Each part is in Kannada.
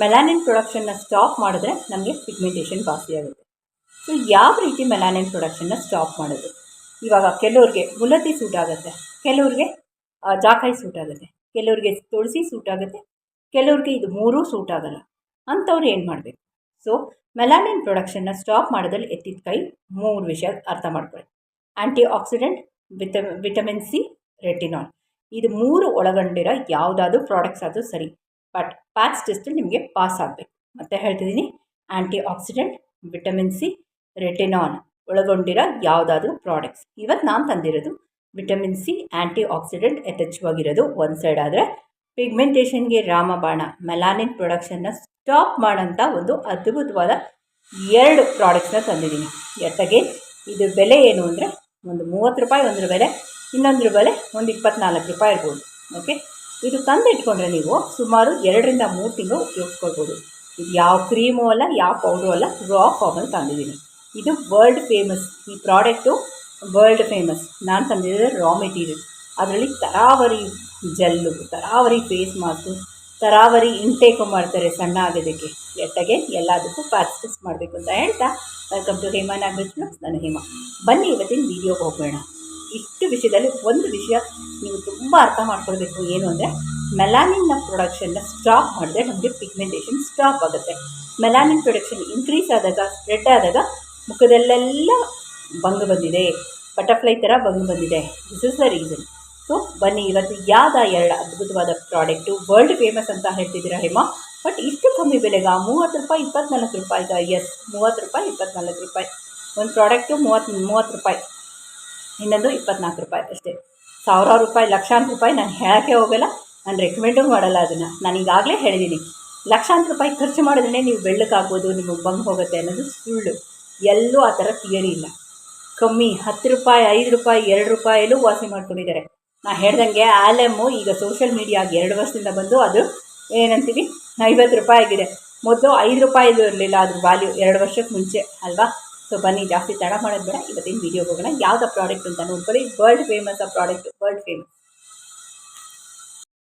ಮೆಲಾನಿನ್ ಪ್ರೊಡಕ್ಷನ್ನ ಸ್ಟಾಪ್ ಮಾಡಿದ್ರೆ ನಮಗೆ ಪಿಗ್ಮೆಂಟೇಷನ್ ವಾಸಿ ಆಗುತ್ತೆ. ಸೊ ಯಾವ ರೀತಿ ಮೆಲಾನಿನ್ ಪ್ರೊಡಕ್ಷನ್ನ ಸ್ಟಾಪ್ ಮಾಡೋದು? ಇವಾಗ ಕೆಲವ್ರಿಗೆ ಮುಲತಿ ಸೂಟ್ ಆಗುತ್ತೆ, ಕೆಲವ್ರಿಗೆ ಜಾಕಾಯಿ ಸೂಟ್ ಆಗುತ್ತೆ, ಕೆಲವ್ರಿಗೆ ತುಳಸಿ ಸೂಟ್ ಆಗುತ್ತೆ, ಕೆಲವ್ರಿಗೆ ಇದು ಮೂರೂ ಸೂಟ್ ಆಗಲ್ಲ. ಅಂಥವ್ರು ಏನು ಮಾಡಬೇಕು? ಸೊ ಮೆಲಾನಿನ್ ಪ್ರೊಡಕ್ಷನ್ನ ಸ್ಟಾಪ್ ಮಾಡೋದ್ರಲ್ಲಿ ಎತ್ತಿದ ಕೈ ಮೂರು ವಿಷಯ ಅರ್ಥ ಮಾಡ್ಕೊಳ್ಳಿ antioxidant vita vitamin C retinol ಇದು ಮೂರು ಒಳಗೊಂಡಿರೋ ಯಾವುದಾದ್ರೂ ಪ್ರಾಡಕ್ಟ್ಸ್ ಆದರೂ ಸರಿ. ಬಟ್ ಪ್ಯಾಕ್ಸ್ ಟೆಸ್ಟ್ ನಿಮಗೆ ಪಾಸ್ ಆಗಬೇಕು. ಮತ್ತೆ ಹೇಳ್ತಿದ್ದೀನಿ antioxidant vitamin C retinol ಒಳಗೊಂಡಿರೋ ಯಾವುದಾದ್ರೂ ಪ್ರಾಡಕ್ಟ್ಸ್ ಇವತ್ತು ನಾನು ತಂದಿರೋದು ವಿಟಮಿನ್ ಸಿ ಆ್ಯಂಟಿ ಆಕ್ಸಿಡೆಂಟ್ ಯಥೇಚ್ಛವಾಗಿರೋದು ಒಂದು ಸೈಡ್ ಆದರೆ ಪಿಗ್ಮೆಂಟೇಷನ್ಗೆ ರಾಮಬಾಣ ಮೆಲಾನಿನ್ ಪ್ರೊಡಕ್ಷನ್ನ ಸ್ಟಾಪ್ ಮಾಡೋಂಥ ಒಂದು ಅದ್ಭುತವಾದ ಎರಡು ಪ್ರಾಡಕ್ಟ್ಸ್ನ ತಂದಿದ್ದೀನಿ. ಎತ್ತಗೆ ಇದು ಬೆಲೆ ಏನು ಅಂದರೆ ಒಂದು ಮೂವತ್ತು ರೂಪಾಯಿ ಒಂದ್ರ ಬೆಲೆ ಇನ್ನೊಂದ್ರ ಬೆಲೆ ಒಂದು ಇಪ್ಪತ್ನಾಲ್ಕು ರೂಪಾಯಿ ಇರ್ಬೋದು. ಓಕೆ ಇದು ತಂದು ಇಟ್ಕೊಂಡ್ರೆ ನೀವು ಸುಮಾರು ಎರಡರಿಂದ ಮೂರು ತಿಂಗಳು ಉಪಯೋಗಿಸ್ಕೊಳ್ಬೋದು. ಇದು ಯಾವ ಕ್ರೀಮು ಅಲ್ಲ, ಯಾವ ಪೌಡ್ರು ಅಲ್ಲ ರಾ ಫಾರ್ಮಲ್ಲಿ ತಂದಿದ್ದೀನಿ. ಇದು ವರ್ಲ್ಡ್ ಫೇಮಸ್ ಈ ಪ್ರಾಡಕ್ಟು ವರ್ಲ್ಡ್ ಫೇಮಸ್ ನಾನು ತಂದಿದ್ದೆ ರಾ ಮೆಟೀರಿಯಲ್ ಅದರಲ್ಲಿ ತರಾವರಿ ಜೆಲ್ಲು ತರಾವರಿ ಫೇಸ್ ಮಾಸ್ಕು ತರಾವರಿ ಇಂಟೇಕು ಮಾಡ್ತಾರೆ ಸಣ್ಣ ಆಗೋದಕ್ಕೆ. ಎಟ್ಟಗೆ ಎಲ್ಲದಕ್ಕೂ ಪರ್ಚೇಸ್ ಮಾಡಬೇಕು ಅಂತ ಹೇಳ್ತಾ ವೆಲ್ಕಮ್ ಟು ಹೇಮಾ ನಾಗ್ ನಾನು ಹೇಮಾ. ಬನ್ನಿ ಇವತ್ತಿನ ವೀಡಿಯೋಗೆ ಹೋಗೋಣ ಇಷ್ಟು ವಿಷಯದಲ್ಲಿ ಒಂದು ವಿಷಯ ನೀವು ತುಂಬ ಅರ್ಥ ಮಾಡ್ಕೊಳ್ಬೇಕು. ಏನು ಅಂದರೆ ಮೆಲಾನಿನ್ನ ಪ್ರೊಡಕ್ಷನ್ನ ಸ್ಟಾಪ್ ಮಾಡಿದ್ರೆ ನಮಗೆ ಪಿಗ್ಮೆಂಟೇಷನ್ ಸ್ಟಾಪ್ ಆಗುತ್ತೆ. ಮೆಲಾನಿನ್ ಪ್ರೊಡಕ್ಷನ್ ಇನ್ಕ್ರೀಸ್ ಆದಾಗ ಸ್ಪ್ರೆಡ್ ಆದಾಗ ಮುಖದಲ್ಲೆಲ್ಲ ಬಂದು ಬಂದಿದೆ. ಬಟರ್ಫ್ಲೈ ಥರ ಬಂದು ಬಂದಿದೆ. This is the reason so ಬನ್ನಿ, ಇವತ್ತು ಯಾವ್ದು ಎರಡು ಅದ್ಭುತವಾದ ಪ್ರಾಡಕ್ಟು ವರ್ಲ್ಡ್ ಫೇಮಸ್ ಅಂತ ಹೇಳ್ತಿದ್ದೀರಾ ಹೇಮಾ? ಬಟ್ ಇಷ್ಟು ಕಮ್ಮಿ ಬೆಲೆಗ? ಮೂವತ್ತು ರೂಪಾಯಿ, ಇಪ್ಪತ್ನಾಲ್ಕು ರೂಪಾಯಿಗ ಎಸ್ ಮೂವತ್ತು ರೂಪಾಯಿ, ಇಪ್ಪತ್ನಾಲ್ಕು ರೂಪಾಯಿ. ಒಂದು ಪ್ರಾಡಕ್ಟು ಮೂವತ್ತು ಮೂವತ್ತು ರೂಪಾಯಿ. ಇನ್ನೊಂದು ಇಪ್ಪತ್ನಾಲ್ಕು ರೂಪಾಯಿ ಅಷ್ಟೇ. ಸಾವಿರಾರು ರೂಪಾಯಿ, ಲಕ್ಷಾಂತರ ರೂಪಾಯಿ ನಾನು ಹೇಳೋಕ್ಕೆ ಹೋಗಲ್ಲ. ನಾನು ರೆಕಮೆಂಡು ಮಾಡಲ್ಲ ಅದನ್ನು. ನಾನು ಈಗಾಗಲೇ ಹೇಳಿದ್ದೀನಿ. ಲಕ್ಷಾಂತರ ರೂಪಾಯಿ ಖರ್ಚು ಮಾಡಿದ್ರೆ ನೀವು ಬೆಳ್ಳಕ್ಕಾಗ್ಬೋದು ನಿಮಗೆ ಬಂಗ್ ಹೋಗುತ್ತೆ ಅನ್ನೋದು ಸುಳ್ಳು. ಎಲ್ಲೂ ಆ ಥರ ಥಿಯರಿ ಇಲ್ಲ. ಕಮ್ಮಿ ಹತ್ತು ರೂಪಾಯಿ, ಐದು ರೂಪಾಯಿ, ಎರಡು ರೂಪಾಯಲ್ಲೂ ವಾಸಿ ಮಾಡ್ಕೊಂಡಿದ್ದಾರೆ. ನಾ ಹೇಳ್ದಂಗೆ ಆಲೆಮ್ಮು ಈಗ ಸೋಷಿಯಲ್ ಮೀಡಿಯಾಗೆ ಎರಡು ವರ್ಷದಿಂದ ಬಂದು ಅದು ಏನಂತೀವಿ ಐವತ್ತು ರೂಪಾಯಿ ಆಗಿದೆ. ಮೊದಲು ಐದು ರೂಪಾಯಿದು ಇರಲಿಲ್ಲ, ಅದ್ರ ವ್ಯಾಲ್ಯೂ ಎರಡು ವರ್ಷಕ್ಕೆ ಮುಂಚೆ, ಅಲ್ವಾ? ಸೊ ಬನ್ನಿ, ಜಾಸ್ತಿ ತಡ ಮಾಡೋದು ಬೇಡ. ಇವತ್ತಿನ ವೀಡಿಯೋಗೆ ಹೋಗೋಣ. ಯಾವ್ದು ಪ್ರಾಡಕ್ಟ್ ಅಂತ ನೋಡ್ಕೊಳ್ಳಿ. ವರ್ಲ್ಡ್ ಫೇಮಸ್ ಆ ಪ್ರಾಡಕ್ಟ್ ವರ್ಲ್ಡ್ ಫೇಮಸ್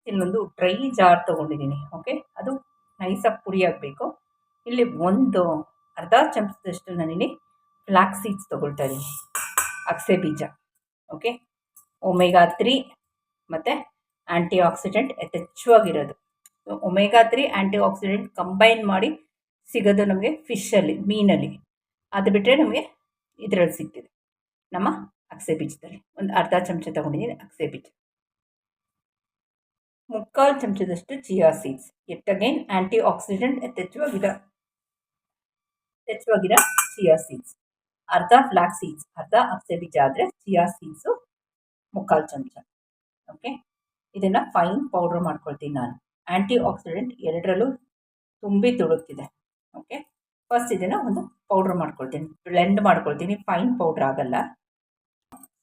ಇನ್ನೊಂದು ಡ್ರೈ ಜಾರ್ ತೊಗೊಂಡಿದ್ದೀನಿ ಓಕೆ ಅದು ನೈಸಾಗಿ ಪುಡಿ ಆಗಬೇಕು. ಇಲ್ಲಿ ಒಂದು ಅರ್ಧ ಚಮಚದಷ್ಟು ನಾನಿಲ್ಲಿ ಫ್ಲಾಕ್ ಸೀಡ್ಸ್ ತೊಗೊಳ್ತಾ ಇದ್ದೀನಿ. ಅಕ್ಸೆ ಬೀಜ ಓಕೆ ಒಮೆಗಾ ತ್ರೀ ಮತ್ತು ಆ್ಯಂಟಿ ಆಕ್ಸಿಡೆಂಟ್ ಯಥೇಚ್ಛವಾಗಿರೋದು omega three antioxidant combine ಮಾಡಿ ಸಿಗೋದು ನಮಗೆ ಫಿಶಲ್ಲಿ ಮೀನಲ್ಲಿ. ಅದು ಬಿಟ್ಟರೆ ನಮಗೆ ಇದರಲ್ಲಿ ಸಿಗ್ತಿದೆ. ನಮ್ಮ ಅಕ್ಸೆ ಬೀಜದಲ್ಲಿ. ಒಂದು ಅರ್ಧ ಚಮಚ ತಗೊಂಡಿದ್ದೀನಿ ಅಕ್ಸೆ ಬೀಜ. ಮುಕ್ಕಾಲು ಚಮಚದಷ್ಟು chia seeds. Yet again antioxidant ಯಥೇಚ್ಛವಾಗಿರೋ ಯಥೇಚ್ಛವಾಗಿರೋ ಚಿಯಾ ಸೀಡ್ಸ್. ಅರ್ಧ ಫ್ಲಾಕ್ ಸೀಡ್ಸ್ ಅರ್ಧ ಅಕ್ಸೆ ಬೀಜ ಆದರೆ ಚಿಯಾ ಸೀಡ್ಸು ಮುಕ್ಕಾಲು ಚಮಚ. ಓಕೆ ಇದನ್ನು ಫೈನ್ ಪೌಡ್ರ್ ಮಾಡ್ಕೊಳ್ತೀನಿ ನಾನು. ಆ್ಯಂಟಿ ಆಕ್ಸಿಡೆಂಟ್ ಎರಡರಲ್ಲೂ ತುಂಬಿ ತುಳುಕ್ತಿದೆ. ಓಕೆ ಫಸ್ಟ್ ಇದನ್ನು ಒಂದು ಪೌಡ್ರ್ ಮಾಡ್ಕೊಳ್ತೀನಿ. ಬ್ಲೆಂಡ್ ಮಾಡ್ಕೊಳ್ತೀನಿ. ಫೈನ್ ಪೌಡ್ರ್ ಆಗಲ್ಲ.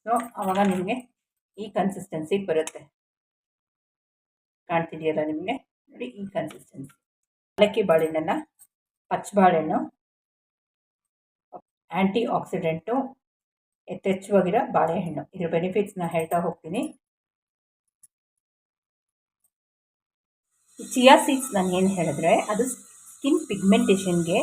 ಸೊ ಆವಾಗ ನಿಮಗೆ ಈ ಕನ್ಸಿಸ್ಟೆನ್ಸಿ ಬರುತ್ತೆ. ಕಾಣ್ತಿದೆಯಲ್ಲ ನಿಮಗೆ? ನೋಡಿ ಈ ಕನ್ಸಿಸ್ಟೆನ್ಸಿ ಏಲಕ್ಕಿ ಬಾಳೆಹಣ್ಣನ್ನು ಪಚ್ಚಬಾಳೆಹಣ್ಣು ಆ್ಯಂಟಿ ಆಕ್ಸಿಡೆಂಟು ಯಥೇಚ್ಛವಾಗಿರೋ ಬಾಳೆಹಣ್ಣು. ಇದ್ರ ಬೆನಿಫಿಟ್ಸ್ನ ಹೇಳ್ತಾ ಹೋಗ್ತೀನಿ. ಚಿಯಾ ಸೀಡ್ಸ್ ನಾನು ಏನು ಹೇಳಿದ್ರೆ, ಅದು skin ಪಿಗ್ಮೆಂಟೇಷನ್ಗೆ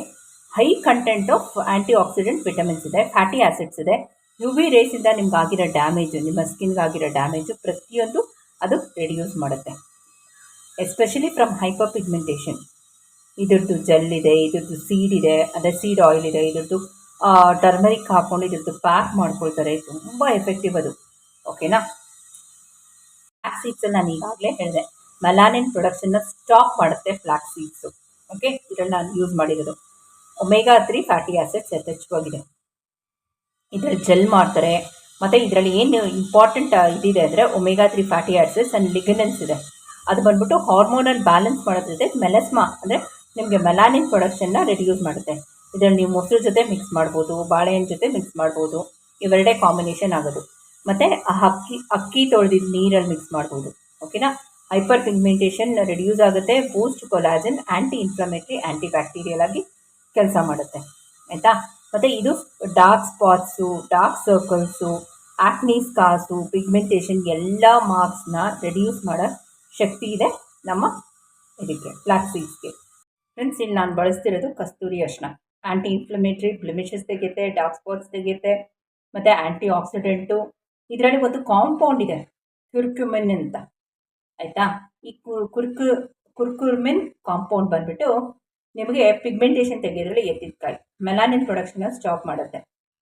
high content of antioxidant vitamins ಇದೆ ಫ್ಯಾಟಿ ಆ್ಯಸಿಡ್ಸ್ ಇದೆ. ಯು ವಿ ರೇಸಿಂದ ನಿಮ್ಗೆ ಆಗಿರೋ ಡ್ಯಾಮೇಜು ನಿಮ್ಮ ಸ್ಕಿನ್ಗೆ ಆಗಿರೋ ಡ್ಯಾಮೇಜು ಪ್ರತಿಯೊಂದು ಅದು ರೆಡ್ಯೂಸ್ ಮಾಡುತ್ತೆ. ಎಸ್ಪೆಷಲಿ ಫ್ರಮ್ ಹೈಪರ್ ಪಿಗ್ಮೆಂಟೇಷನ್ ಇದ್ರದ್ದು ಜೆಲ್ ಇದೆ, ಇದ್ರದ್ದು ಸೀಡ್ ಇದೆ ಅಂದರೆ ಸೀಡ್ ಆಯಿಲ್ ಇದೆ, ಇದ್ರದ್ದು ಟರ್ಮರಿಕ್ ಹಾಕ್ಕೊಂಡು ಇದ್ರದ್ದು ಪ್ಯಾಕ್ ಮಾಡ್ಕೊಳ್ತಾರೆ. ತುಂಬ ಎಫೆಕ್ಟಿವ್ ಅದು. ಓಕೆನಾ ಫ್ಲಾಕ್ ಸೀಡ್ಸನ್ನು ನಾನು ಈಗಾಗಲೇ ಹೇಳಿದೆ. ಮೆಲಾನಿನ್ ಪ್ರೊಡಕ್ಷನ್ನ ಸ್ಟಾಪ್ ಮಾಡುತ್ತೆ ಫ್ಲಾಕ್ಸ್ ಸೀಡ್ಸು ಓಕೆ ಇದರಲ್ಲಿ ನಾನು ಯೂಸ್ ಮಾಡಿರೋದು. ಒಮೆಗಾ ತ್ರೀ ಫ್ಯಾಟಿ ಆ್ಯಸಿಡ್ಸ್ ಯಥೇಚ್ಛವಾಗಿದೆ. ಇದರಲ್ಲಿ ಜೆಲ್ ಮಾಡ್ತಾರೆ. ಮತ್ತು ಇದರಲ್ಲಿ ಏನು ಇಂಪಾರ್ಟೆಂಟ್ ಇದಿದೆ ಅಂದರೆ omega three fatty acids and lignans ಇದೆ. ಅದು ಬಂದ್ಬಿಟ್ಟು ಹಾರ್ಮೋನಲ್ ಬ್ಯಾಲೆನ್ಸ್ ಮಾಡೋದ್ರ ಜೊತೆ ಮೆಲಸ್ಮಾ ಅಂದರೆ ನಿಮಗೆ ಮೆಲಾನಿನ್ ಪ್ರೊಡಕ್ಷನ್ನ ರೆಡ್ಯೂಸ್ ಮಾಡುತ್ತೆ. ಇದರಲ್ಲಿ ನೀವು ಮೊಸರು ಜೊತೆ ಮಿಕ್ಸ್ ಮಾಡ್ಬೋದು, ಬಾಳೆಹಣ್ಣು ಜೊತೆ ಮಿಕ್ಸ್ ಮಾಡ್ಬೋದು, ಇವೆರಡೇ ಕಾಂಬಿನೇಷನ್ ಆಗೋದು. ಮತ್ತು ಅಕ್ಕಿ ಅಕ್ಕಿ ತೊಳೆದಿದ್ದ ನೀರಲ್ಲಿ ಮಿಕ್ಸ್ ಮಾಡ್ಬೋದು. ಓಕೆನಾ ಹೈಪರ್ ಪಿಗ್ಮೆಂಟೇಷನ್ ರೆಡ್ಯೂಸ್ ಆಗುತ್ತೆ boost collagen anti inflammatory anti bacterial ಆಗಿ ಕೆಲಸ ಮಾಡುತ್ತೆ, ಆಯಿತಾ? ಮತ್ತು ಇದು dark spots dark circles acne scars pigmentation ಎಲ್ಲ ಮಾರ್ಕ್ಸ್ನ ರೆಡ್ಯೂಸ್ ಮಾಡೋ ಶಕ್ತಿ ಇದೆ ನಮ್ಮ ಇದಕ್ಕೆ ಫ್ಲಾಕ್ ಸೀಡ್ಸ್ಗೆ ಫ್ರೆಂಡ್ಸ್ ಇಲ್ಲಿ ನಾನು ಬಳಸ್ತಿರೋದು ಕಸ್ತೂರಿ ಅರ್ಶನ ಆ್ಯಂಟಿ ಇನ್ಫ್ಲಮೇಟ್ರಿ ಬ್ಲಿಮಿಷಸ್ ತೆಗೆಯುತ್ತೆ ಡಾರ್ಕ್ ಸ್ಪಾಟ್ಸ್ ತೆಗೆಯುತ್ತೆ, ಮತ್ತು ಆ್ಯಂಟಿ ಆಕ್ಸಿಡೆಂಟು ಇದರಲ್ಲಿ ಒಂದು ಕಾಂಪೌಂಡ್ ಇದೆ ಕ್ಯುರ್ಕ್ಯುಮಿನ್ ಅಂತ, ಆಯಿತಾ? ಈ ಕುರ್ಕು ಕುರ್ಕುರ್ಮಿನ್ ಕಾಂಪೌಂಡ್ ಬಂದುಬಿಟ್ಟು ನಿಮಗೆ ಪಿಗ್ಮೆಂಟೇಷನ್ ತೆಗೆಯೋದ್ರಲ್ಲಿ ಎತ್ತಿದ ಕಾಯಿ ಮೆಲಾನಿನ್ ಪ್ರೊಡಕ್ಷನ್ನ ಸ್ಟಾಪ್ ಮಾಡುತ್ತೆ.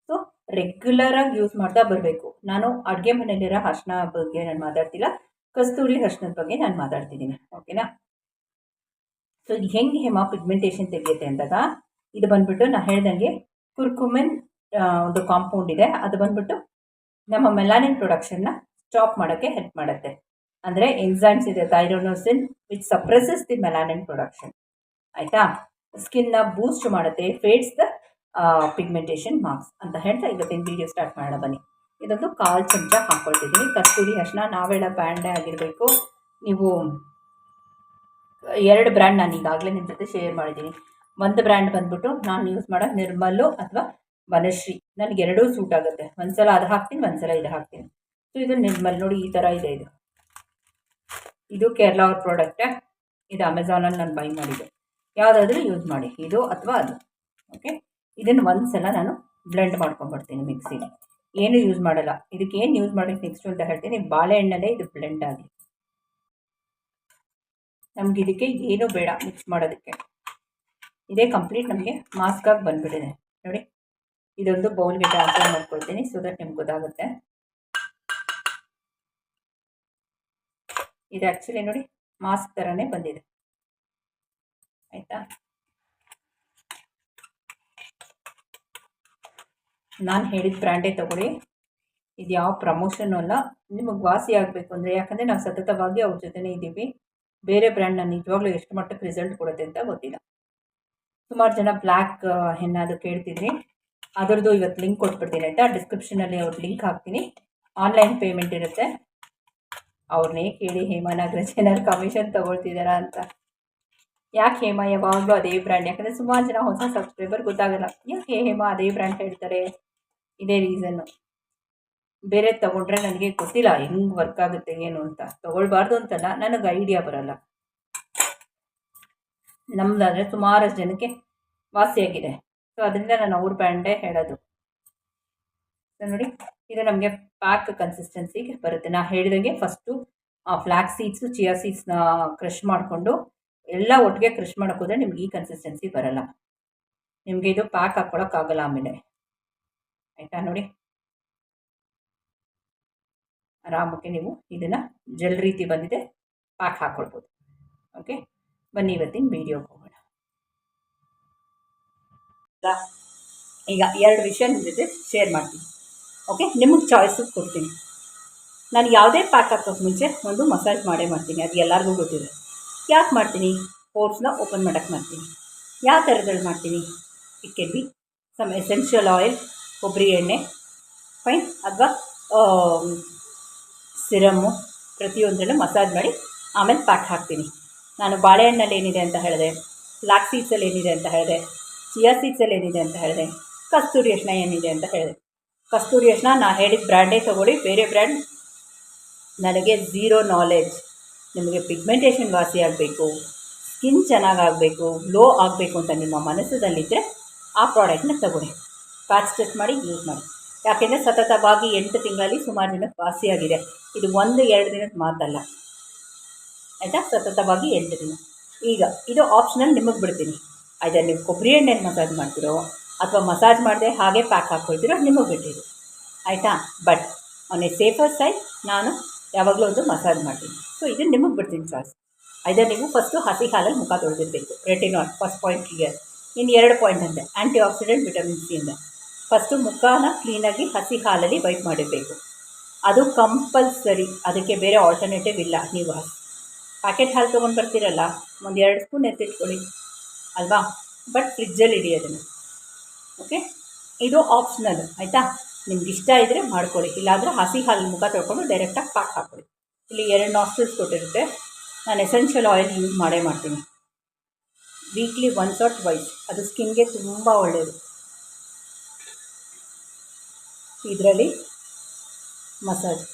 ಸೊ ರೆಗ್ಯುಲರಾಗಿ ಯೂಸ್ ಮಾಡ್ತಾ ಬರಬೇಕು. ನಾನು ಅಡುಗೆ ಮನೆಯಲ್ಲಿರೋ ಹರ್ಷಣ ಬಗ್ಗೆ ನಾನು ಮಾತಾಡ್ತಿಲ್ಲ. ಕಸ್ತೂರಿ ಹರ್ಷಣದ ಬಗ್ಗೆ ನಾನು ಮಾತಾಡ್ತಿದ್ದೀನಿ. ಓಕೆನಾ ಸೊ ಇದು ಹೆಂಗೆ ಹೇಮಾ ಪಿಗ್ಮೆಂಟೇಷನ್ ತೆಗೆಯುತ್ತೆ ಅಂದಾಗ, ಇದು ಬಂದ್ಬಿಟ್ಟು ನಾನು ಹೇಳ್ದಂಗೆ ಕುರ್ಕುಮೆನ್ ಒಂದು ಕಾಂಪೌಂಡ್ ಇದೆ. ಅದು ಬಂದ್ಬಿಟ್ಟು ನಮ್ಮ ಮೆಲಾನಿನ್ ಪ್ರೊಡಕ್ಷನ್ನ ಸ್ಟಾಪ್ ಮಾಡೋಕ್ಕೆ ಹೆಲ್ಪ್ ಮಾಡುತ್ತೆ. ಅಂದರೆ ಎನ್ಸೈಮ್ಸ್ ಇದೆ tyrosinase which suppresses the melanin production ಆಯಿತಾ? ಸ್ಕಿನ್ನ ಬೂಸ್ಟ್ ಮಾಡುತ್ತೆ ಫೇಡ್ಸ್ ದ ಪಿಗ್ಮೆಂಟೇಷನ್ ಮಾರ್ಕ್ಸ್ ಅಂತ ಹೇಳ್ತಾ ಇವತ್ತಿನ ವಿಡಿಯೋ ಸ್ಟಾರ್ಟ್ ಮಾಡೋಣ ಬನ್ನಿ. ಇದೊಂದು ಕಾಲು ಚಮಚ ಹಾಕ್ಕೊಳ್ತಿದ್ದೀನಿ ಕಸ್ತೂರಿ ಅರ್ಶಿನ, ನಾವೆಲ್ಲ ಬ್ರ್ಯಾಂಡೇ ಆಗಿರಬೇಕು. ನೀವು, ಎರಡು ಬ್ರ್ಯಾಂಡ್ ನಾನು ಈಗಾಗಲೇ ನಿಮ್ಮ ಜೊತೆ ಶೇರ್ ಮಾಡಿದ್ದೀನಿ. ಒಂದು ಬ್ರ್ಯಾಂಡ್ ಬಂದ್ಬಿಟ್ಟು ನಾನು ಯೂಸ್ ಮಾಡೋ ನಿರ್ಮಲ್ಲು ಅಥವಾ ವನಶ್ರೀ. ನನಗೆ ಎರಡೂ ಸೂಟ್ ಆಗುತ್ತೆ. ಒಂದ್ಸಲ ಅದು ಹಾಕ್ತೀನಿ, ಒಂದ್ಸಲ ಇದು ಹಾಕ್ತೀನಿ. ಸೊ ಇದು ನಿರ್ಮಲ್ ನೋಡಿ, ಈ ಥರ ಇದೆ ಇದು. ಇದು ಕೇರಳ ಅವ್ರ ಪ್ರಾಡಕ್ಟೇ ಇದು ಅಮೆಝಾನಲ್ಲಿ ನಾನು ಬೈ ಮಾಡಿದ್ದೆ. ಯಾವುದಾದ್ರೂ ಯೂಸ್ ಮಾಡಿ. ಇದು ಅಥವಾ ಅದು. ಓಕೆ ಇದನ್ನು ಒಂದು ಸಲ ನಾನು ಬ್ಲೆಂಡ್ ಮಾಡ್ಕೊಂಡ್ಬರ್ತೀನಿ ಮಿಕ್ಸಿಗೆ ಏನು ಯೂಸ್ ಮಾಡಲ್ಲ. ಇದಕ್ಕೆ ಏನು ಯೂಸ್ ಮಾಡೋಕ್ಕೆ ನೆಕ್ಸ್ಟ್ ಅಂತ ಹೇಳ್ತೀನಿ. ಬಾಳೆಹಣ್ಣಲ್ಲೇ ಇದು ಬ್ಲೆಂಡ್ ಆಗಿ. ನಮ್ಗೆ ಇದಕ್ಕೆ ಏನೂ ಬೇಡ ಮಿಕ್ಸ್ ಮಾಡೋದಕ್ಕೆ. ಇದೇ ಕಂಪ್ಲೀಟ್ ನಮಗೆ ಮಾಸ್ಕಾಗಿ ಬಂದುಬಿಟ್ಟಿದೆ. ನೋಡಿ. ಇದೊಂದು ಬೌಲ್ಗೆ ಟ್ರಾನ್ಸ್ಫರ್ ಮಾಡ್ಕೊಳ್ತೀನಿ ಸೊ ದಟ್ ನಿಮ್ಗೆ ಗೊತ್ತಾಗುತ್ತೆ. ಇದು ಆ್ಯಕ್ಚುಲಿ ನೋಡಿ ಮಾಸ್ಕ್ ಥರನೇ ಬಂದಿದೆ. ಆಯಿತಾ? ನಾನು ಹೇಳಿದ ಬ್ರ್ಯಾಂಡೇ ತಗೊಳ್ಳಿ. ಇದು ಯಾವ ಪ್ರಮೋಷನ್ ಅಲ್ಲ, ನಿಮಗೆ ವಾಸಿ ಆಗಬೇಕು ಅಂದರೆ, ಯಾಕಂದರೆ ನಾವು ಸತತವಾಗಿ ಅವ್ರ ಜೊತೆನೇ ಇದ್ದೀವಿ ಬೇರೆ ಬ್ರ್ಯಾಂಡ್ ನಾನು ನಿಜವಾಗ್ಲೂ ಎಷ್ಟು ಮಟ್ಟಕ್ಕೆ ರಿಸಲ್ಟ್ ಕೊಡುತ್ತೆ ಅಂತ ಗೊತ್ತಿಲ್ಲ. ಸುಮಾರು ಜನ ಬ್ಲ್ಯಾಕ್ ಹೆಣ್ಣಾದ್ರು ಕೇಳ್ತಿದ್ರಿ ಅದರದ್ದು ಇವತ್ತು ಲಿಂಕ್ ಕೊಟ್ಬಿಡ್ತೀನಿ, ಆಯಿತಾ? ಡಿಸ್ಕ್ರಿಪ್ಷನಲ್ಲಿ ಅವ್ರ ಲಿಂಕ್ ಹಾಕ್ತೀನಿ. ಆನ್ಲೈನ್ ಪೇಮೆಂಟ್ ಇರುತ್ತೆ. ಅವ್ರನ್ನೇ ಕೇಳಿ ಹೇಮಾ ಏನಾದ್ರು ಕಮಿಷನ್ ತೊಗೊಳ್ತಿದ್ದಾರಾ ಅಂತ. ಯಾಕೆ ಹೇಮಾ ಯಾವಾಗಲೂ ಅದೇ ಬ್ರ್ಯಾಂಡ್ ಯಾಕಂದರೆ ಸುಮಾರು ಜನ ಹೊಸ ಸಬ್ಸ್ಕ್ರೈಬರ್ ಗೊತ್ತಾಗಲ್ಲ. ಯಾಕೆ ಹೇಮಾ ಅದೇ ಬ್ರ್ಯಾಂಡ್ ಹೇಳ್ತಾರೆ? ಇದೇ ರೀಸನ್ನು ಬೇರೆ ತೊಗೊಂಡ್ರೆ ನನಗೆ ಗೊತ್ತಿಲ್ಲ, ಹೆಂಗೆ ವರ್ಕ್ ಆಗುತ್ತೆ ಏನು ಅಂತ. ತೊಗೊಳ್ಬಾರ್ದು ಅಂತಲ್ಲ, ನನಗೆ ಐಡಿಯಾ ಬರಲ್ಲ. ನಮ್ಮದಾದರೆ ಸುಮಾರಷ್ಟು ಜನಕ್ಕೆ ವಾಸಿಯಾಗಿದೆ. ಸೊ ಅದರಿಂದ ನಾನು ಅವ್ರ ಬ್ರ್ಯಾಂಡೇ ಹೇಳೋದು. ಸೊ ನೋಡಿ, ಇದು ನಮಗೆ ಪ್ಯಾಕ್ ಕನ್ಸಿಸ್ಟೆನ್ಸಿಗೆ ಬರುತ್ತೆ. ನಾ ಹೇಳಿದಂಗೆ ಫಸ್ಟು ಫ್ಲ್ಯಾಕ್ ಸೀಡ್ಸು ಚಿಯಾ ಸೀಡ್ಸ್ನ ಕ್ರಷ್ ಮಾಡಿಕೊಂಡು ಎಲ್ಲ ಒಟ್ಟಿಗೆ ಕ್ರಷ್ ಮಾಡೋಕ್ಕೋದ್ರೆ ನಿಮ್ಗೆ ಈ ಕನ್ಸಿಸ್ಟೆನ್ಸಿ ಬರಲ್ಲ. ನಿಮಗೆ ಇದು ಪ್ಯಾಕ್ ಹಾಕ್ಕೊಳಕ್ಕಾಗಲ್ಲ ಆಮೇಲೆ. ಆಯಿತಾ ನೋಡಿ? ಆರಾಮಕ್ಕೆ ನೀವು ಇದನ್ನು ಜೆಲ್ ರೀತಿ ಬಂದಿದೆ ಪ್ಯಾಕ್ ಹಾಕ್ಕೊಳ್ಬೋದು ಓಕೆ ಬನ್ನಿ ಇವತ್ತಿನ ವೀಡಿಯೋಗೆ ಹೋಗೋಣ. ಈಗ ಎರಡು ವಿಷಯ ನಿಮ್ಮ ಜೊತೆ ಶೇರ್ ಮಾಡ್ತೀನಿ. ಓಕೆ ನಿಮಗೆ ಚಾಯ್ಸು ಕೊಡ್ತೀನಿ. ನಾನು ಯಾವುದೇ ಪ್ಯಾಕ್ ಹಾಕೋಕ್ಕೆ ಮುಂಚೆ ಒಂದು ಮಸಾಜ್ ಮಾಡೇ ಮಾಡ್ತೀನಿ. ಅದು ಎಲ್ಲರಿಗೂ ಗೊತ್ತಿದೆ. ಯಾಕೆ ಮಾಡ್ತೀನಿ? ಪೋರ್ಟ್ಸ್ನ ಓಪನ್ ಮಾಡೋಕ್ಕೆ ಮಾಡ್ತೀನಿ. ಯಾವ ಥರದಲ್ಲಿ ಮಾಡ್ತೀನಿ? It can be some essential oil ಕೊಬ್ಬರಿ ಎಣ್ಣೆ ಫೈನ್ ಅಥವಾ ಸಿರಮ್ಮು ಪ್ರತಿಯೊಂದರಲ್ಲೂ ಮಸಾಜ್ ಮಾಡಿ ಆಮೇಲೆ ಪ್ಯಾಕ್ ಹಾಕ್ತೀನಿ. ನಾನು ಬಾಳೆಹಣ್ಣಲ್ಲಿ ಏನಿದೆ ಅಂತ ಹೇಳಿದೆ ಫ್ಲಾಕ್ ಸೀಡ್ಸಲ್ಲಿ ಏನಿದೆ ಅಂತ ಹೇಳಿದೆ ಚಿಯಾ ಸೀಡ್ಸಲ್ಲಿ ಏನಿದೆ ಅಂತ ಹೇಳಿದೆ, ಕಸ್ತೂರಿ ಅರ್ಶಿನ ಏನಿದೆ ಅಂತ ಹೇಳಿದೆ. ಕಸ್ತೂರಿ ಅರ್ಶಿನ ನಾನು ಹೇಳಿದ ಬ್ರ್ಯಾಂಡೇ ತೊಗೊಳ್ಳಿ, ಬೇರೆ ಬ್ರ್ಯಾಂಡ್ ನನಗೆ ಝೀರೋ ನಾಲೆಡ್ಜ್ ನಿಮಗೆ ಪಿಗ್ಮೆಂಟೇಷನ್ ವಾಸಿ ಆಗಬೇಕು ಸ್ಕಿನ್ ಚೆನ್ನಾಗಾಗಬೇಕು ಗ್ಲೋ ಆಗಬೇಕು ಅಂತ ನಿಮ್ಮ ಮನಸ್ಸಿನಲ್ಲಿದ್ದರೆ ಆ ಪ್ರಾಡಕ್ಟ್ನ ತಗೊಳ್ಳಿ. ಪ್ಯಾಚ್ ಟೆಸ್ಟ್ ಮಾಡಿ ಯೂಸ್ ಮಾಡಿ. ಯಾಕೆಂದರೆ ಸತತವಾಗಿ ಎಂಟು ತಿಂಗಳಲ್ಲಿ ಸುಮಾರು ದಿನ ವಾಸಿಯಾಗಿದೆ. ಇದು ಒಂದು, ಎರಡು ದಿನದ ಮಾತಲ್ಲ ಆಯಿತಾ? ಸತತವಾಗಿ ಎಂಟು ದಿನ. ಈಗ ಇದು ಆಪ್ಷನಲ್ ನಿಮಗೆ ಬಿಡ್ತೀನಿ. ಆಯಿತಾ? ನೀವು ಕೊಬ್ಬರಿ ಎಣ್ಣೆನ ಮಸಾಜ್ ಮಾಡ್ತೀರೋ ಅಥವಾ ಮಸಾಜ್ ಮಾಡದೆ ಹಾಗೆ ಪ್ಯಾಕ್ ಹಾಕ್ಕೊಳ್ತೀರೋ ನಿಮಗೆ ಬಿಟ್ಟಿದ್ದು. ಆಯಿತಾ? But on a safer side ನಾನು ಯಾವಾಗಲೂ ಒಂದು ಮಸಾಜ್ ಮಾಡ್ತೀನಿ. ಸೊ ಇದು ನಿಮಗೆ ಬಿಡ್ತೀನಿ ಚಾಯ್ಸ್ ಇದೇ ನೀವು ಫಸ್ಟು ಹಸಿ ಹಾಲಲ್ಲಿ ಮುಖ ತೊಳೆದಿರಬೇಕು. ರೆಟಿನಾಲ್ ಫಸ್ಟ್ ಪಾಯಿಂಟ್ ಕ್ಲಿಯರ್ ಇನ್ನು ಎರಡು ಪಾಯಿಂಟ್ ಅಂತೆ. ಆ್ಯಂಟಿ ಆಕ್ಸಿಡೆಂಟ್ ವಿಟಮಿನ್ ಸಿ ಇಂದ ಫಸ್ಟು ಮುಖನ ಕ್ಲೀನಾಗಿ ಹಸಿ ಹಾಲಲ್ಲಿ ವೈಪ್ ಮಾಡಿರಬೇಕು. ಅದು ಕಂಪಲ್ಸರಿ ಅದಕ್ಕೆ ಬೇರೆ ಆಲ್ಟರ್ನೇಟಿವ್ ಇಲ್ಲ. ನೀವು ಪ್ಯಾಕೆಟ್ ಹಾಲು ತೊಗೊಂಡು ಬರ್ತೀರಲ್ಲ? ಒಂದು ಎರಡು ಸ್ಪೂನ್ ಎತ್ತಿಟ್ಕೊಳ್ಳಿ. ಅಲ್ವಾ? ಬಟ್ ಫ್ರಿಜ್ಜಲ್ಲಿ ಇಡಿ ಅದನ್ನು. ಓಕೆ ಇದು ಆಪ್ಷನಲ್ ಆಯಿತಾ? ನಿಮ್ಗೆ ಇಷ್ಟ ಇದ್ದರೆ ಮಾಡ್ಕೊಳ್ಳಿ. ಇಲ್ಲಾಂದರೆ ಹಸಿ ಹಾಲಿನ ಮುಖ ತೊಳ್ಕೊಂಡು ಡೈರೆಕ್ಟಾಗಿ ಪಾಕ್ ಹಾಕ್ಕೊಳ್ಳಿ ಇಲ್ಲಿ ಎರಡು ನಾಸ್ಟಲ್ಸ್ ಕೊಟ್ಟಿರುತ್ತೆ. ನಾನು ಎಸೆನ್ಷಿಯಲ್ ಆಯಿಲ್ ಯೂಸ್ ಮಾಡೇ ಮಾಡ್ತೀನಿ. ವೀಕ್ಲಿ ಒನ್ಸ್ ಆರ್ ಟ್ವೈಸ್ ಅದು ಸ್ಕಿನ್ಗೆ ತುಂಬ ಒಳ್ಳೆಯದು ಇದರಲ್ಲಿ ಮಸಾಜ್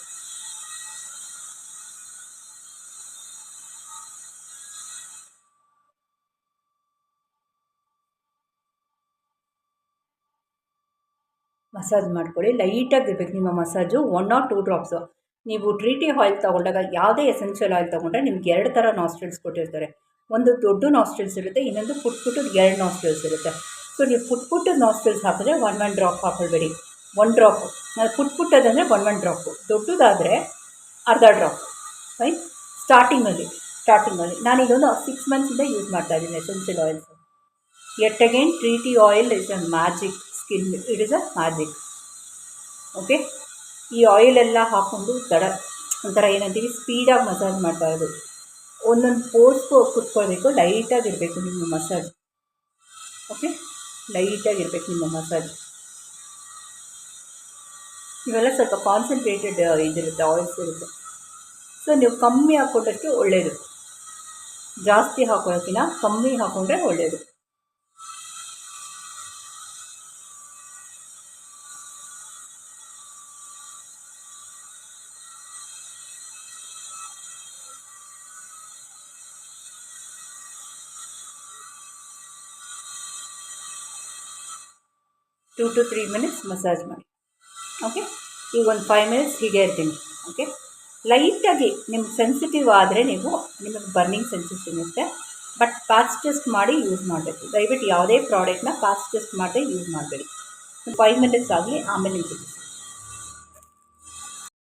ಮಸಾಜ್ ಮಾಡ್ಕೊಳ್ಳಿ. ಲೈಟಾಗಿ ಇರಬೇಕು ನಿಮ್ಮ massage one or two drops ನೀವು ಟ್ರೀಟಿ ಆಯಿಲ್ ತೊಗೊಂಡಾಗ ಯಾವುದೇ ಎಸೆನ್ಷಿಯಲ್ ಆಯಿಲ್ ತೊಗೊಂಡ್ರೆ ನಿಮ್ಗೆ ಎರಡು ಥರ ನಾಸ್ಟ್ರಿಲ್ಸ್ ಕೊಟ್ಟಿರ್ತಾರೆ. ಒಂದು ದೊಡ್ಡ ನಾಸ್ಟ್ರಿಲ್ಸ್ ಇರುತ್ತೆ, ಇನ್ನೊಂದು ಪುಟ್ ಪುಟ್ಟದ ಎರಡು ನಾಸ್ಟ್ರಿಲ್ಸ್ ಇರುತ್ತೆ. ಸೊ ನೀವು ಪುಟ್ ಪುಟ್ಟದ ನಾಸ್ಟ್ರಿಲ್ಸ್ ಹಾಕಿದ್ರೆ ಒನ್ ಒನ್ ಡ್ರಾಪ್ ಹಾಕೊಳ್ಬೇಡಿ ಒನ್ ಡ್ರಾಪು ಪುಟ್ ಪುಟ್ಟದಂದರೆ ಒನ್ ಒನ್ ಡ್ರಾಪು ದೊಡ್ಡದಾದರೆ ಅರ್ಧ ಡ್ರಾಪ್ ಫೈನ್ ಸ್ಟಾರ್ಟಿಂಗಲ್ಲಿ ಸ್ಟಾರ್ಟಿಂಗಲ್ಲಿ ನಾನು ಇದೊಂದು ಸಿಕ್ಸ್ ಮಂತ್ಸಿಂದ ಯೂಸ್ ಮಾಡ್ತಾ ಇದ್ದೀನಿ essential oils at again treaty oil is a magic skin it is a magic okay ಈ ಆಯಿಲ್ ಎಲ್ಲ ಹಾಕ್ಕೊಂಡು ದಡ ಒಂಥರ ಏನಂತೀವಿ ಸ್ಪೀಡಾಗಿ ಮಸಾಜ್ ಮಾಡಬಾರ್ದು ಒಂದೊಂದು ಪೋರ್ಸ್ಗೂ ಕುತ್ಕೊಳ್ಬೇಕು ಲೈಟಾಗಿರಬೇಕು ನಿಮ್ಮ ಮಸಾಜ್ ಓಕೆ ಲೈಟಾಗಿರಬೇಕು ನಿಮ್ಮ ಮಸಾಜ್ ಇವೆಲ್ಲ ಸ್ವಲ್ಪ ಕಾನ್ಸಂಟ್ರೇಟೆಡ್ ಇದಿರುತ್ತೆ ಆಯಿಲ್ಸ್ ಇರುತ್ತೆ. ಸೊ ನೀವು ಕಮ್ಮಿ ಹಾಕ್ಕೊಂಡಷ್ಟು ಒಳ್ಳೆಯದು ಜಾಸ್ತಿ ಹಾಕೋದಕ್ಕಿಂತ ಕಮ್ಮಿ ಹಾಕ್ಕೊಂಡ್ರೆ ಒಳ್ಳೆಯದು two to three minutes massage ಮಾಡಿ. ಓಕೆ ಈಗ ಒಂದು ಫೈವ್ ಮಿನಿಟ್ಸ್ ಹೀಗೆ ಇರ್ತೀನಿ. ಓಕೆ ಲೈಟಾಗಿ ನಿಮ್ಗೆ ಸೆನ್ಸಿಟಿವ್ ಆದರೆ ನೀವು ನಿಮಗೆ ಬರ್ನಿಂಗ್ ಸೆನ್ಸಿಟಿವ್ ಇರುತ್ತೆ. ಬಟ್ ಪ್ಯಾಚ್ ಟೆಸ್ಟ್ ಮಾಡಿ ಯೂಸ್ ಮಾಡಬೇಕು. ದಯವಿಟ್ಟು ಯಾವುದೇ ಪ್ರಾಡಕ್ಟ್ನ ಪ್ಯಾಚ್ ಟೆಸ್ಟ್ ಮಾಡದೆ ಯೂಸ್ ಮಾಡಬೇಡಿ. ಫೈವ್ ಮಿನಿಟ್ಸ್ ಆಗಲಿ ಆಮೇಲೆ ನಿಮಗೆ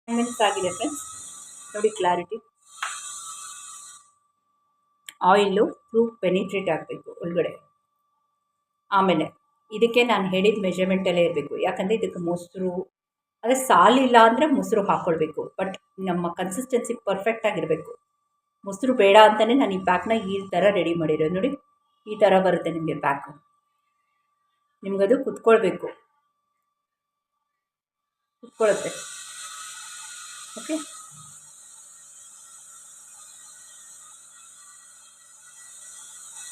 ಫೈವ್ ಮಿನಿಟ್ಸ್ ಆಗಿದೆ ಫ್ರೆಂಡ್ಸ್ ನೋಡಿ ಕ್ಲಾರಿಟಿ ಆಯಿಲು ಥ್ರೂ ಪೆನಿಟ್ರೇಟ್ ಆಗಬೇಕು ಒಳಗಡೆ. ಆಮೇಲೆ ಇದಕ್ಕೆ ನಾನು ಹೇಳಿದ ಮೆಜರ್ಮೆಂಟಲ್ಲೇ ಇರಬೇಕು. ಯಾಕಂದರೆ ಇದಕ್ಕೆ ಮೊಸರು, ಅದೇ ಸಾಲಿಲ್ಲ ಅಂದರೆ ಮೊಸರು ಹಾಕ್ಕೊಳ್ಬೇಕು ಬಟ್ ನಮ್ಮ ಕನ್ಸಿಸ್ಟೆನ್ಸಿ ಪರ್ಫೆಕ್ಟಾಗಿರಬೇಕು ಮೊಸರು ಬೇಡ ಅಂತಲೇ ನಾನು ಈ ಪ್ಯಾಕ್ನ ಈ ಥರ ರೆಡಿ ಮಾಡಿರೋದು ನೋಡಿ. ಈ ಥರ ಬರುತ್ತೆ ನಿಮಗೆ ಪ್ಯಾಕು ನಿಮಗದು ಕುತ್ಕೊಳ್ಬೇಕು. ಕುತ್ಕೊಳ್ಳುತ್ತೆ ಓಕೆ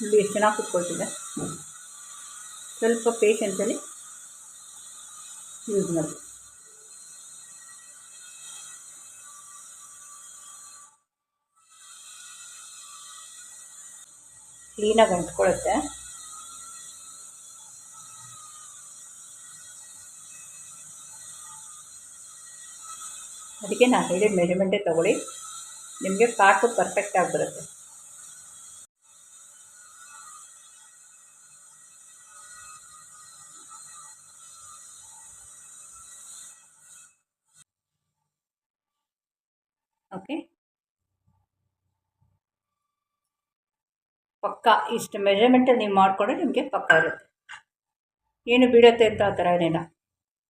ಇಲ್ಲಿ ಎಷ್ಟು ಚೆನ್ನಾಗಿ ಕುತ್ಕೊಳ್ತಿದೆ. ಸ್ವಲ್ಪ ಪೇಷನ್ಸಲ್ಲಿ ಯೂಸ್ ಮಾಡಿ ಕ್ಲೀನಾಗಿ ಅಂಟ್ಕೊಳ್ಳುತ್ತೆ ಅದಕ್ಕೆ ನಾನು ಹೇಳಿದ ಮೆಜರ್ಮೆಂಟೇ ತೊಗೊಳ್ಳಿ. ನಿಮಗೆ ಪ್ಯಾಕು ಪರ್ಫೆಕ್ಟಾಗಿ ಬರುತ್ತೆ. ಪಕ್ಕ ಇಷ್ಟು ಮೆಜರ್ಮೆಂಟಲ್ಲಿ ನೀವು ಮಾಡಿಕೊಂಡ್ರೆ ನಿಮಗೆ ಪಕ್ಕ ಇರುತ್ತೆ. ಏನು ಬೀಳುತ್ತೆ ಅಂತ ಆ ಥರ ಏನಿಲ್ಲ.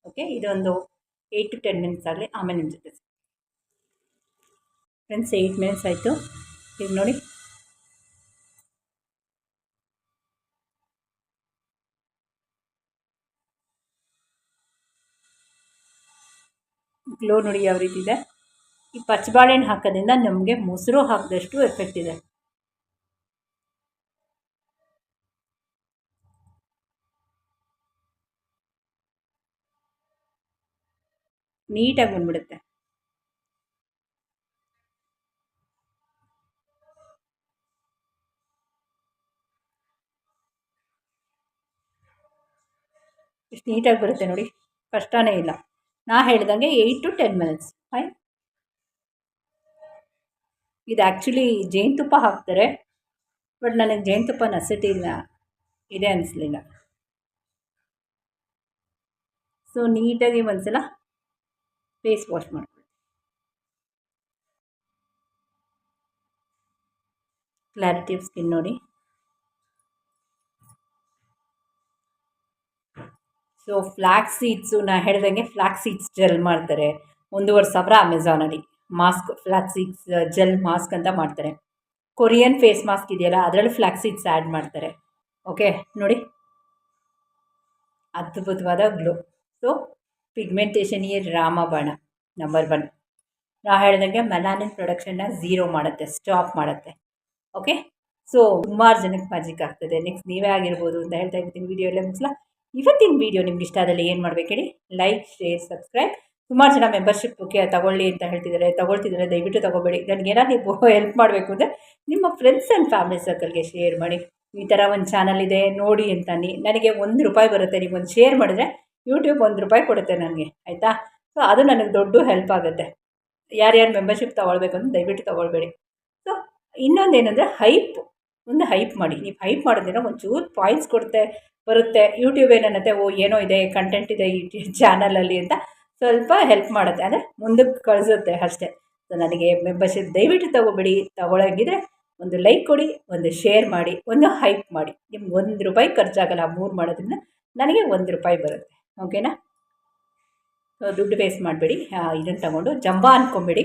ಓಕೆ ಇದೊಂದು ಏಯ್ಟ್ ಟು ಟೆನ್ ಮಿನಿಟ್ಸ್ ಆಗಲಿ, ಆಮೇಲೆ ನಿಮ್ಮ ಜೊತೆ ಫ್ರೆಂಡ್ಸ್ ಏಯ್ಟ್ ಮಿನಿಟ್ಸ್ ಆಯಿತು. ಈಗ ನೋಡಿ. ಗ್ಲೋ ನೋಡಿ ಯಾವ ರೀತಿ ಇದೆ. ಈ ಪಚ್ಚಬಾಳೆಹಣ್ಣು ಹಾಕೋದ್ರಿಂದ ನಮಗೆ ಮೊಸರು ಹಾಕಿದಷ್ಟು ಎಫೆಕ್ಟ್ ಇದೆ. ನೀಟಾಗಿ ಬಂದ್ಬಿಡುತ್ತೆ. ಇಷ್ಟು ನೀಟಾಗಿ ಬರುತ್ತೆ ನೋಡಿ, ಕಷ್ಟನೇ ಇಲ್ಲ. ನಾ ಹೇಳ್ದಂಗೆ eight to ten minutes fine ಇದು ಆ್ಯಕ್ಚುಲಿ ಜೇನುತುಪ್ಪ ಹಾಕ್ತಾರೆ ಬಟ್ ನನಗೆ ಜೇನುತುಪ್ಪ ನಸಟಿ ಇಲ್ಲ, ಇದೆ ಅನಿಸ್ಲಿಲ್ಲ. ಸೊ ನೀಟಾಗಿ ಒಂದ್ಸಲ ಫೇಸ್ ವಾಶ್ ಮಾಡ್ಕೊಳ್ಳಿ ಕ್ಲಾರಿಟಿ ಆಫ್ ಸ್ಕಿನ್ ನೋಡಿ. ಸೊ ಫ್ಲ್ಯಾಕ್ಸ್ ಸೀಡ್ಸು ನಾ ಹೇಳ್ದಂಗೆ ಫ್ಲ್ಯಾಕ್ಸ್ ಸೀಡ್ಸ್ ಜೆಲ್ ಮಾಡ್ತಾರೆ. ಒಂದೂವರೆ ಸಾವಿರ ಅಮೆಝಾನಲ್ಲಿ mask flax seeds gel mask ಅಂತ ಮಾಡ್ತಾರೆ. ಕೊರಿಯನ್ ಫೇಸ್ ಮಾಸ್ಕ್ ಇದೆಯಲ್ಲ, ಅದರಲ್ಲಿ ಫ್ಲ್ಯಾಕ್ಸ್ ಸೀಡ್ಸ್ ಆ್ಯಡ್ ಮಾಡ್ತಾರೆ. ಓಕೆ ನೋಡಿ. ಅದ್ಭುತವಾದ ಗ್ಲೋ ಸೊ ಪಿಗ್ಮೆಂಟೇಷನ್ ಏರ್ ರಾಮ ಬಾಣ ನಂಬರ್ ಒನ್ ನಾ ಹೇಳ್ದಂಗೆ ಮೆಲಾನಿನ್ ಪ್ರೊಡಕ್ಷನ್ನ ಝೀರೋ ಮಾಡುತ್ತೆ ಸ್ಟಾಪ್ ಮಾಡುತ್ತೆ. ಓಕೆ ಸೊ ಸುಮಾರು ಜನಕ್ಕೆ ಮ್ಯಾಜಿಕ್ ಆಗ್ತದೆ. ನೆಕ್ಸ್ಟ್ ನೀವೇ ಆಗಿರ್ಬೋದು ಅಂತ ಹೇಳ್ತಾ ಇರ್ತೀನಿ ವೀಡಿಯೋ ಎಲ್ಲ ಮುಗಿಸ್ಲಾ? ಇವತ್ತಿನ ವೀಡಿಯೋ ನಿಮ್ಗೆ ಇಷ್ಟ ಆದಲ್ಲಿ ಏನು ಮಾಡಬೇಕು ಹೇಳಿ? ಲೈಕ್ ಶೇರ್ ಸಬ್ಸ್ಕ್ರೈಬ್ ಸುಮಾರು ಜನ ಮೆಂಬರ್ಶಿಪ್ ಓಕೆ ತಗೊಳ್ಳಿ ಅಂತ ಹೇಳ್ತಿದ್ದಾರೆ. ತಗೊಳ್ತಿದ್ದಾರೆ, ದಯವಿಟ್ಟು ತಗೋಬೇಡಿ. ನನಗೇನಾದ್ರು ನೀವು ಹೆಲ್ಪ್ ಮಾಡಬೇಕು ಅಂದರೆ ನಿಮ್ಮ ಫ್ರೆಂಡ್ಸ್ ಆ್ಯಂಡ್ ಫ್ಯಾಮಿಲಿ ಸರ್ಕಲ್ಗೆ ಶೇರ್ ಮಾಡಿ. ಈ ಥರ ಒಂದು ಚಾನಲ್ ಇದೆ, ನೋಡಿ ಅಂತ ನನಗೆ ಒಂದು ರೂಪಾಯಿ ಬರುತ್ತೆ ನೀವು ಒಂದು ಶೇರ್ ಮಾಡಿದ್ರೆ ಯೂಟ್ಯೂಬ್ ಒಂದು ರೂಪಾಯಿ ಕೊಡುತ್ತೆ ನನಗೆ, ಆಯಿತಾ? ಸೊ ಅದು ನನಗೆ ದೊಡ್ಡ ಹೆಲ್ಪ್ ಆಗುತ್ತೆ. ಯಾರ್ಯಾರು ಮೆಂಬರ್ಶಿಪ್ ತೊಗೊಳ್ಬೇಕು ಅಂತ ದಯವಿಟ್ಟು ತೊಗೊಳ್ಬೇಡಿ. ಸೊ ಇನ್ನೊಂದೇನೆಂದರೆ ಹೈಪ್ ಒಂದು ಹೈಪ್ ಮಾಡಿ. ನೀವು ಹೈಪ್ ಮಾಡೋದ್ರಿಂದ ಒಂಚೂರು ಪಾಯಿಂಟ್ಸ್ ಕೊಡುತ್ತೆ ಬರುತ್ತೆ. ಯೂಟ್ಯೂಬ್ ಏನನ್ನತ್ತೆ ಓ, ಏನೋ ಇದೆ ಕಂಟೆಂಟ್ ಇದೆ ಈ ಚಾನಲಲ್ಲಿ ಅಂತ ಸ್ವಲ್ಪ ಹೆಲ್ಪ್ ಮಾಡುತ್ತೆ. ಅಂದರೆ ಮುಂದಕ್ಕೆ ಕಳಿಸುತ್ತೆ ಅಷ್ಟೇ. ಸೊ ನನಗೆ ಮೆಂಬರ್ಶಿಪ್ ದಯವಿಟ್ಟು ತಗೋಬೇಡಿ. ತೊಗೊಳಂಗಿದ್ರೆ ಒಂದು ಲೈಕ್ ಕೊಡಿ, ಒಂದು ಶೇರ್ ಮಾಡಿ, ಒಂದು ಹೈಪ್ ಮಾಡಿ. ನಿಮ್ಗೆ ಒಂದು ರೂಪಾಯಿ ಖರ್ಚಾಗಲ್ಲ, ಮೂರು ಮಾಡೋದ್ರಿಂದ ನನಗೆ ಒಂದು ರೂಪಾಯಿ ಬರುತ್ತೆ. ಓಕೆನಾ? ದುಡ್ಡು ವೇಸ್ಟ್ ಮಾಡಬೇಡಿ. ಇದನ್ನು ತಗೊಂಡು ಜಂಬ ಅಂದ್ಕೊಂಬೇಡಿ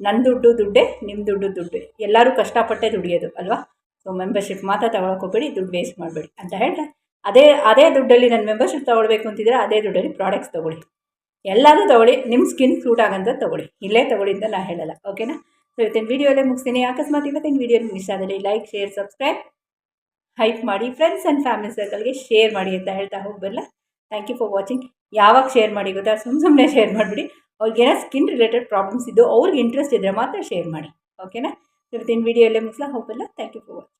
ನನ್ನ ದುಡ್ಡು ದುಡ್ಡೇ ನಿಮ್ಮ ದುಡ್ಡು ದುಡ್ಡು. ಎಲ್ಲರೂ ಕಷ್ಟಪಟ್ಟೆ ದುಡಿಯೋದು, ಅಲ್ವಾ? ಸೊ ಮೆಂಬರ್ಶಿಪ್ ಮಾತ್ರ ತಗೊಳಕ್ಕೆ ಹೋಗ್ಬೇಡಿ, ದುಡ್ಡು ವೇಸ್ಟ್ ಮಾಡಬೇಡಿ ಅಂತ ಹೇಳ್ತಾರೆ ಅದೇ ಅದೇ ದುಡ್ಡಲ್ಲಿ ನನ್ನ ಮೆಂಬರ್ಶಿಪ್ ತೊಗೊಳ್ಬೇಕು ಅಂತಿದ್ರೆ ಅದೇ ದುಡ್ಡಲ್ಲಿ ಪ್ರಾಡಕ್ಟ್ಸ್ ತೊಗೊಳ್ಳಿ. ಎಲ್ಲಾದರೂ ತೊಗೊಳ್ಳಿ ನಿಮ್ಮ ಸ್ಕಿನ್ ಸೂಟ್ ಆಗಂತ ತೊಗೊಳ್ಳಿ. ಇಲ್ಲೇ ತೊಗೊಳ್ಳಿ ಅಂತ ನಾನು ಹೇಳಲ್ಲ, ಓಕೆನಾ? ಸೊ ಇವತ್ತಿನ ವೀಡಿಯೋಲ್ಲೇ ಮುಗಿಸ್ತೀನಿ. ಅಕಸ್ಮಾತ್ ಇವತ್ತಿನ ವೀಡಿಯೋ ಮಿಸ್ ಆದರೆ ಲೈಕ್ ಶೇರ್ ಸಬ್ಸ್ಕ್ರೈಬ್ ಹೈಪ್ ಮಾಡಿ ಫ್ರೆಂಡ್ಸ್ ಆ್ಯಂಡ್ ಫ್ಯಾಮಿಲಿ ಸರ್ಕಲ್ಗೆ ಶೇರ್ ಮಾಡಿ ಅಂತ ಹೇಳ್ತಾ ಹೋಗಬಲ್ಲ ಥ್ಯಾಂಕ್ ಯು ಫಾರ್ ವಾಚಿಂಗ್ ಯಾವಾಗ ಶೇರ್ ಮಾಡಿ ಗೊತ್ತಾ? ಸುಮ್ಮ ಸುಮ್ಮನೆ ಶೇರ್ ಮಾಡಿಬಿಡಿ. ಅವ್ರಿಗೇನೋ ಸ್ಕಿನ್ ರಿಲೇಟೆಡ್ ಪ್ರಾಬ್ಲಮ್ಸ್ ಇದ್ದು ಅವ್ರಿಗೆ ಇಂಟ್ರೆಸ್ಟ್ ಇದ್ದರೆ ಮಾತ್ರ ಶೇರ್ ಮಾಡಿ. ಓಕೆನಾ ಇವತ್ತಿನ ವೀಡಿಯೋಲ್ಲೇ ಮುಗಿಸ್ಲಾ? ಹೋಗಲ್ಲ ಥ್ಯಾಂಕ್ ಯು ಫಾರ್ ವಾಚಿಂಗ್